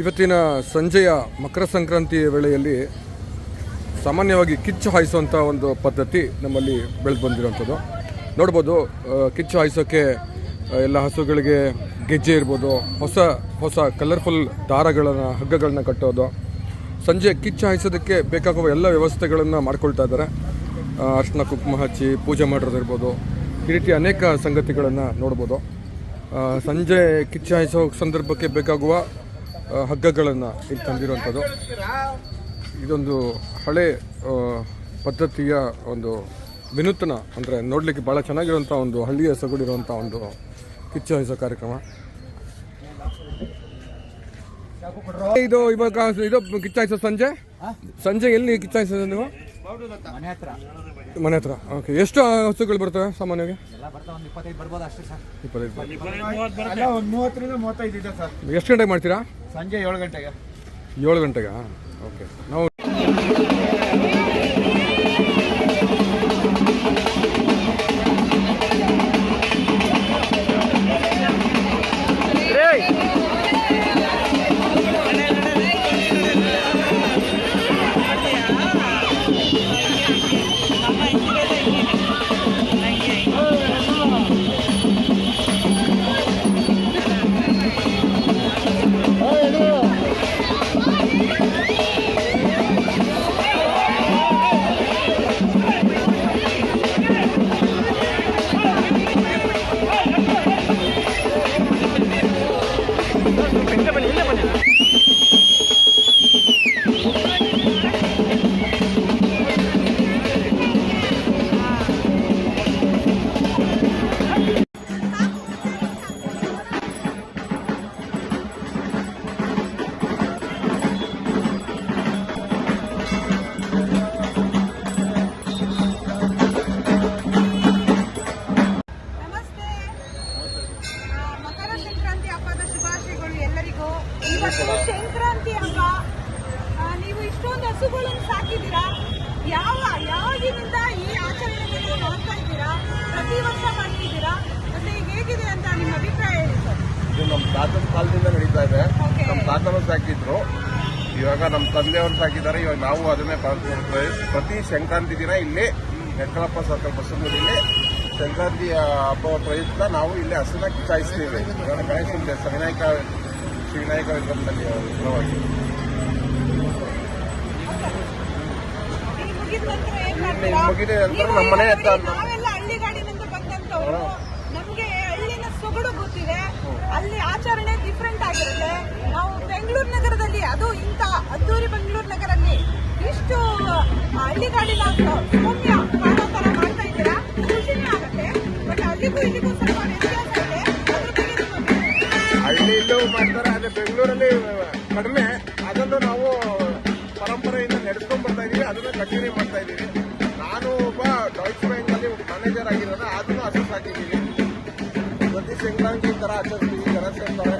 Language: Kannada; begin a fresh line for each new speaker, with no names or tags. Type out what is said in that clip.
ಇವತ್ತಿನ ಸಂಜೆಯ ಮಕರ ಸಂಕ್ರಾಂತಿ ವೇಳೆಯಲ್ಲಿ ಸಾಮಾನ್ಯವಾಗಿ ಕಿಚ್ಚು ಹಾಯಿಸುವಂಥ ಒಂದು ಪದ್ಧತಿ ನಮ್ಮಲ್ಲಿ ಬೆಳೆದು ಬಂದಿರುವಂಥದ್ದು. ನೋಡ್ಬೋದು ಕಿಚ್ಚು ಹಾಯಿಸೋಕ್ಕೆ ಎಲ್ಲ ಹಸುಗಳಿಗೆ ಗೆಜ್ಜೆ ಇರ್ಬೋದು, ಹೊಸ ಹೊಸ ಕಲರ್ಫುಲ್ ದಾರಗಳನ್ನು, ಹಗ್ಗಗಳನ್ನ ಕಟ್ಟೋದು. ಸಂಜೆ ಕಿಚ್ಚು ಹಾಯಿಸೋದಕ್ಕೆ ಬೇಕಾಗುವ ಎಲ್ಲ ವ್ಯವಸ್ಥೆಗಳನ್ನು ಮಾಡ್ಕೊಳ್ತಾ ಇದ್ದಾರೆ. ಅರ್ಶಿನ ಕುಂಕುಮ ಹಚ್ಚಿ ಪೂಜೆ ಮಾಡಿರೋದಿರ್ಬೋದು, ಈ ರೀತಿ ಅನೇಕ ಸಂಗತಿಗಳನ್ನು ನೋಡ್ಬೋದು. ಸಂಜೆ ಕಿಚ್ಚು ಹಾಯಿಸೋ ಸಂದರ್ಭಕ್ಕೆ ಬೇಕಾಗುವ ಹಗ್ಗಗಳನ್ನು ಇಲ್ಲಿ ತಂದಿರುವಂಥದ್ದು. ಇದೊಂದು ಹಳೆ ಪದ್ಧತಿಯ ಒಂದು ವಿನೂತನ ಅಂದರೆ ನೋಡಲಿಕ್ಕೆ ಭಾಳ ಚೆನ್ನಾಗಿರುವಂಥ ಒಂದು ಹಳ್ಳಿಯ ಸೊಗಡಿರುವಂಥ ಒಂದು ಕಿಚ್ಚು ಹಾಯಿಸೋ ಕಾರ್ಯಕ್ರಮ. ಇದು ಇವಾಗ ಇದು ಕಿಚ್ಚ ಹಾಯಿಸೋ ಸಂಜೆ? ಸಂಜೆ ಎಲ್ಲಿ ಕಿಚ್ಚ ಹಾಯಿಸೋದು ನೀವು?
ಮನೆ ಹತ್ರ.
ಓಕೆ ಎಷ್ಟು ಹಸುಗಳು ಬರ್ತವೆ ಸಾಮಾನ್ಯವಾಗಿ?
ಇಪ್ಪತ್ತೈದು
ಎಷ್ಟು ಗಂಟೆಗೆ ಮಾಡ್ತೀರಾ?
ಸಂಜೆ ಏಳು ಗಂಟೆಗೆ.
ಏಳು ಗಂಟೆಗಾ? ಓಕೆ ನಾವು
ಸಂಕ್ರಾಂತಿ ಹಬ್ಬ ನೀವು ಇಷ್ಟೊಂದು ಹಸುಗಳನ್ನು ಸಾಕಿದ್ದೀರಾ? ಯಾವ ಯಾವಾಗಿನಿಂದ ಈ ಆಚರಣೆಗೆ ನೀವು ನೋಡ್ತಾ ಇದ್ದೀರಾ? ಪ್ರತಿ ವರ್ಷ ಮಾಡ್ತಿದ್ದೀರಾ? ಮತ್ತೆ ಈಗ ಹೇಗಿದೆ ಅಂತ ನಿಮ್ಮ ಅಭಿಪ್ರಾಯ ಹೇಳಿ ಸರ್.
ಇದು ನಮ್ಮ ತಾತನ ಕಾಲದಿಂದ ನಡೀತಾ ಇದೆ. ನಮ್ಮ ತಾತನ ಸಾಕಿದ್ರು. ಇವಾಗ ನಮ್ಮ ತಂದೆಯವರು ಸಾಕಿದ್ದಾರೆ. ಇವಾಗ ನಾವು ಅದನ್ನೇ. ಪ್ರತಿ ಸಂಕ್ರಾಂತಿ ದಿನ ಇಲ್ಲಿ ನೆಕ್ಕಳಪ್ಪ ಸರ್ಕಲ್ ಬಸ್ಸಿನಲ್ಲಿ ಸಂಕ್ರಾಂತಿಯ ಹಬ್ಬ ಪ್ರಯುಕ್ತ ನಾವು ಇಲ್ಲಿ ಹಸುನ ಕಿಚಾಯಿಸ್ತೀವಿ ಗಣೇಶನ ದೇವಸ್ಥಾನ ವಿನಾಯಕ ಶ್ರೀ ವಿನಾಯಕ ವಿಗ್ರಹದಲ್ಲಿ ವಿಗ್ರಹವಾಗಿ
ಈಗ ಮುಗಿದ ನಂತರ
ನಮ್ಮ ಮನೆ ಹತ್ರ
ನಾವೆಲ್ಲ ಹಳ್ಳಿಗಾಡಿನಿಂದ ಬಂದಂತವ್ರು ನಮ್ಗೆ ಹಳ್ಳಿನ ಸೊಗಡು ಗೊತ್ತಿದೆ ಅಲ್ಲಿ ಆಚರಣೆ ಡಿಫ್ರೆಂಟ್ ಆಗಿರುತ್ತೆ. ನಾವು ಬೆಂಗಳೂರು ನಗರದಲ್ಲಿ ಅದು ಇಂಥ ಅದ್ದೂರಿ ಬೆಂಗಳೂರು ನಗರಲ್ಲಿ ಇಷ್ಟು ಹಳ್ಳಿಗಾಡಿನ ಸೌಮ್ಯ
ಹಳ್ಳಿಯಲ್ಲೂ ಮಾಡ್ತಾರೆ, ಆದರೆ ಬೆಂಗಳೂರಲ್ಲಿ ಕಡಿಮೆ. ಅದನ್ನು ನಾವು ಪರಂಪರೆಯಿಂದ ನಡೆಸ್ಕೊಂಡ್ ಬರ್ತಾ ಇದೀವಿ, ಅದನ್ನು ಕಂಟಿನ್ಯೂ ಮಾಡ್ತಾ ಇದ್ದೀವಿ ನಾನು ಒಬ್ಬ ಡಾಯ್ಸ್ ಬ್ಯಾಂಕ್ ಅಲ್ಲಿ ಮ್ಯಾನೇಜರ್ ಆಗಿರೋದು ಅದನ್ನು ಅಸಸ್ ಆಗಿದ್ದೀವಿ ಪ್ರತಿ ಸಂಕ್ರಾಂತಿ ಈ ತರ ಆಚರಿಸ್ತೀವಿ ಜನ ಸೇರ್ತಾರೆ